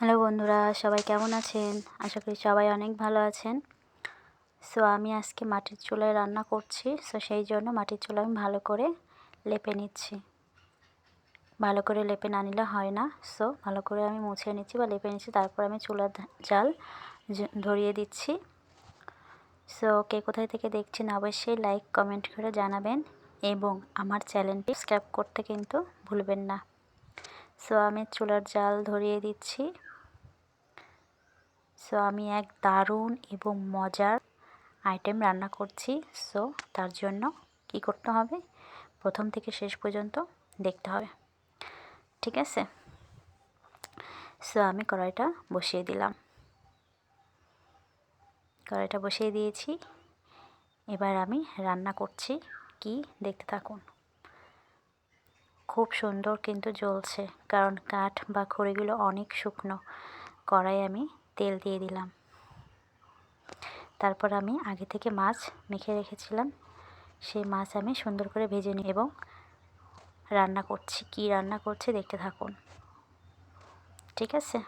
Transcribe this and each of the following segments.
Hello বন্ধুরা, সবাই কেমন আছেন? আশা করি সবাই অনেক ভালো আছেন। সো আমি আজকে মাটির চুলায় রান্না করছি। সো সেই জন্য মাটির চুলা আমি ভালো করে লেপে নিচ্ছি। ভালো করে লেপে না নিলে হয় না। সো ভালো করে আমি মুছে নিচ্ছি বা লেপে নিচ্ছি। তারপর আমি চুলার জাল ধরিয়ে দিচ্ছি। সো কে কোথায় থেকে দেখছেন অবশ্যই লাইক কমেন্ট করে জানাবেন এবং আমার চ্যানেলটি সাবস্ক্রাইব করতে কিন্তু ভুলবেন না। সো আমি চুলার জাল ধরিয়ে দিচ্ছি। সো আমি এক দারুণ এবং মজার আইটেম রান্না করছি। সো তার জন্য কি করতে হবে? প্রথম থেকে শেষ পর্যন্ত দেখতে হবে। ঠিক আছে? সো আমি কড়াইটা বসিয়ে দিলাম। কড়াইটা বসিয়ে দিয়েছি। এবার আমি রান্না করছি। কি? দেখতে থাকুন। খুব সুন্দর কিন্তু জ্বলছে। কারণ কাঠ বা খড়িগুলো অনেক শুকনো। কড়াই আমি তেল দিয়ে দিলাম। তারপর আমি আগে থেকে মাছ মেখে রেখেছিলাম। সেই মাছ আমি সুন্দর করে ভেজে নিই এবং রান্না করছি। কি রান্না করছে দেখতে থাকুন। ঠিক আছে?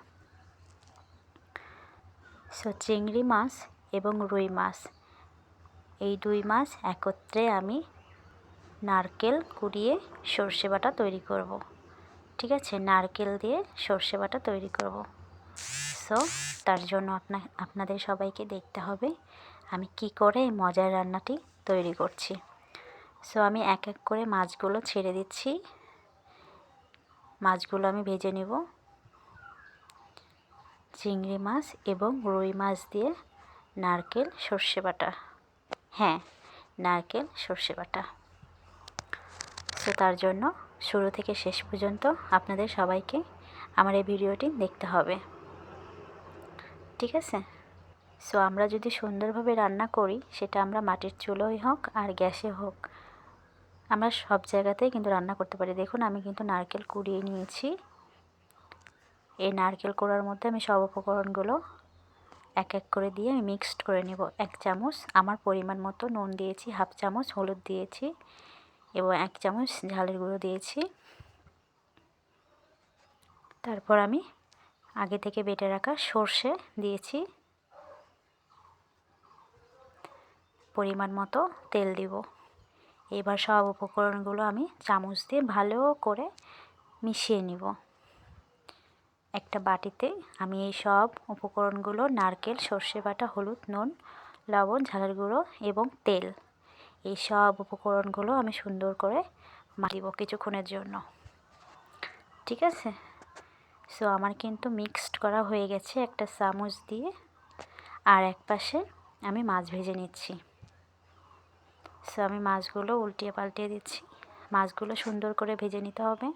সো চিংড়ি মাছ এবং রুই মাছ। এই দুই মাছ একত্রে আমি নারকেল কুড়িয়ে সর্ষে বাটা তৈরি করব। ঠিক আছে? নারকেল দিয়ে সর্ষে বাটা তৈরি করব। সো তার জন্য আপনা, আপনাদের সবাইকে দেখতে হবে আমি কি করে এই মজার রান্নাটি তৈরি করছি। সো আমি এক এক করে মাছগুলো ছেড়ে দিচ্ছি। মাছগুলো আমি ভেজে নেব। চিংড়ি মাছ এবং রুই মাছ দিয়ে নারকেল, সর্ষে বাটা। হ্যাঁ নারকেল, সর্ষে বাটা। সো তার জন্য শুরু থেকে শেষ পর্যন্ত আপনাদের সবাইকে আমার এই ভিডিওটি দেখতে হবে। ঠিক আছে? সো আমরা যদি সুন্দরভাবে রান্না করি, সেটা আমরা মাটির চুলোই হোক আর গ্যাসে হোক, আমরা সব জায়গাতেই কিন্তু রান্না করতে পারি। দেখুন, আমি কিন্তু নারকেল কুড়িয়ে নিয়েছি। এই নারকেল কোড়ার মধ্যে আমি সব উপকরণগুলো এক এক করে দিয়ে আমি মিক্সড করে নেব। এক চামচ আমার পরিমাণ মতো নুন দিয়েছি, হাফ চামচ হলুদ দিয়েছি এবং এক চামচ ঝালের গুঁড়ো দিয়েছি। তারপর আমি আগে থেকে বেটে রাখা সর্ষে দিয়েছি। পরিমাণ মতো তেল দিব। এবার সব উপকরণগুলো আমি চামচ দিয়ে ভালো করে মিশিয়ে নিব। একটা বাটিতে আমি এই সব উপকরণগুলো, নারকেল, সর্ষে বাটা, হলুদ, নুন, লবণ, ঝালের গুঁড়ো এবং তেল, এই সব উপকরণগুলো আমি সুন্দর করে মাটিব কিছুক্ষণের জন্য। ঠিক আছে? সো আমার কিন্তু মিক্সড করা হয়ে গেছে একটা চামচ দিয়ে। আর এক পাশে আমি মাছ ভেজে নিচ্ছি। সো আমি মাছগুলো উল্টিয়ে পাল্টিয়ে দিচ্ছি। মাছগুলো সুন্দর করে ভেজে নিতে হবে।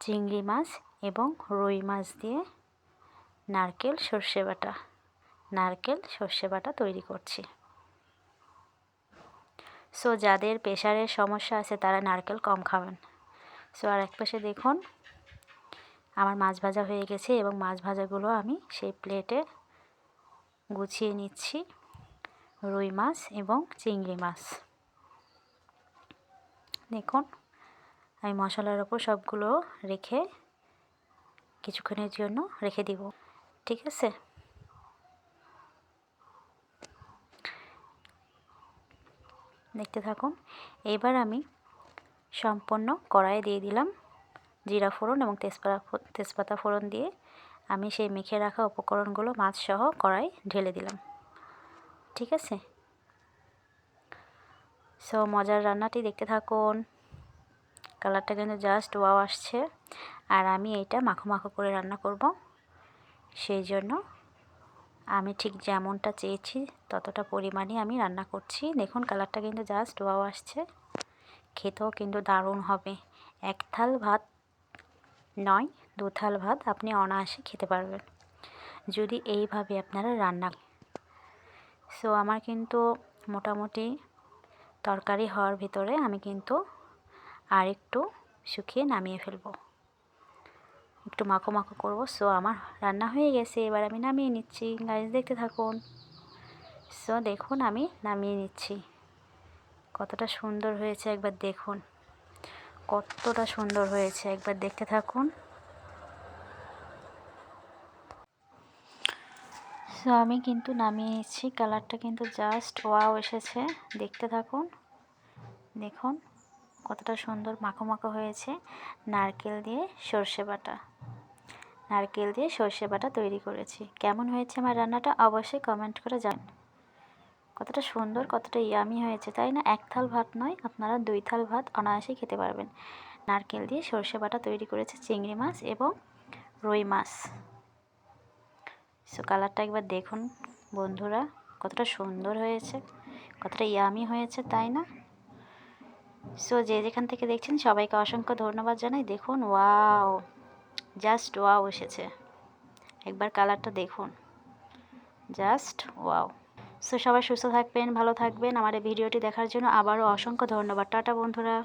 চিংড়ি মাছ এবং রুই মাছ দিয়ে নারকেল, সর্ষে বাটা। নারকেল, সর্ষে বাটা তৈরি করছি। সো যাদের প্রেশারের সমস্যা আছে তারা নারকেল কম খাবেন। সো আর এক পাশে দেখুন আমার মাছ ভাজা হয়ে গেছে এবং মাছ ভাজাগুলো আমি সেই প্লেটে গুছিয়ে নিচ্ছি। রুই মাছ এবং চিংড়ি মাছ। দেখুন, আমি মশলার ওপর সবগুলো রেখে কিছুক্ষণের জন্য রেখে দিব। ঠিক আছে? দেখতে থাকুন। এবার আমি সম্পূর্ণ কড়াইয়ে দিয়ে দিলাম। জিরা ফোড়ন এবং তেজপাতা তেজপাতা ফোড়ন দিয়ে আমি সেই মেখে রাখা উপকরণগুলো মাছ সহ কড়াই ঢেলে দিলাম। ঠিক আছে? সো মজার রান্নাটি দেখতে থাকুন। কালারটা কিন্তু জাস্ট ওয়াও আসছে। আর আমি এইটা মাখো মাখো করে রান্না করব। সেই জন্য আমি ঠিক যেমনটা চেয়েছি, ততটা পরিমাণে আমি রান্না করছি। দেখুন কালারটা কিন্তু জাস্ট ওয়াও আসছে। খেতেও কিন্তু দারুণ হবে। এক থাল ভাত নয় দু থাল ভাত আপনি অনায়াসে খেতে পারবেন। যদি এইভাবে আপনারা রান্না সো, আমার কিন্তু মোটামুটি তরকারি হওয়ার ভিতরে আমি কিন্তু আর একটু শুকিয়ে নামিয়ে ফেলব। একটু মাখো মাখো করব। সো, আমার রান্না হয়ে গেছে। এবার আমি নামিয়ে নিচ্ছি। গাছ দেখতে থাকুন। সো, দেখুন, আমি নামিয়ে নিচ্ছি। কতটা সুন্দর হয়েছে। একবার দেখুন। কতটা সুন্দর হয়েছে, একবার দেখতে থাকুন। সো আমি কিন্তু নামিয়েছি কালারটা কিন্তু জাস্ট ওয়াও এসেছে, দেখতে থাকুন। দেখুন, কতটা সুন্দর মাখো মাখো হয়েছে, নারকেল দিয়ে সর্ষে বাটা। নারকেল দিয়ে সর্ষে বাটা তৈরি করেছি। কেমন হয়েছে আমার রান্নাটা অবশ্যই কমেন্ট করে জানান কতটা সুন্দর, কতটা ইয়ামি হয়েছে, তাই না? এক থাল ভাত নয়, আপনারা দুই থাল ভাত অনায়াসেই খেতে পারবেন। নারকেল দিয়ে সর্ষে বাটা তৈরি করেছে, চিংড়ি মাছ এবং রুই মাছ। সো কালারটা একবার দেখুন বন্ধুরা, কতটা সুন্দর হয়েছে, কতটা ইয়ামি হয়েছে, তাই না? সো যে যেখান থেকে দেখছেন, সবাইকে অসংখ্য ধন্যবাদ জানাই। দেখুন ওয়াও জাস্ট ওয়াও এসেছে। একবার কালারটা দেখুন। জাস্ট ওয়াও সো সবাই সুস্থ থাকবেন, ভালো থাকবেন। আমার এই ভিডিওটি দেখার জন্য আবারও অসংখ্য ধন্যবাদ। টাটা, বন্ধুরা।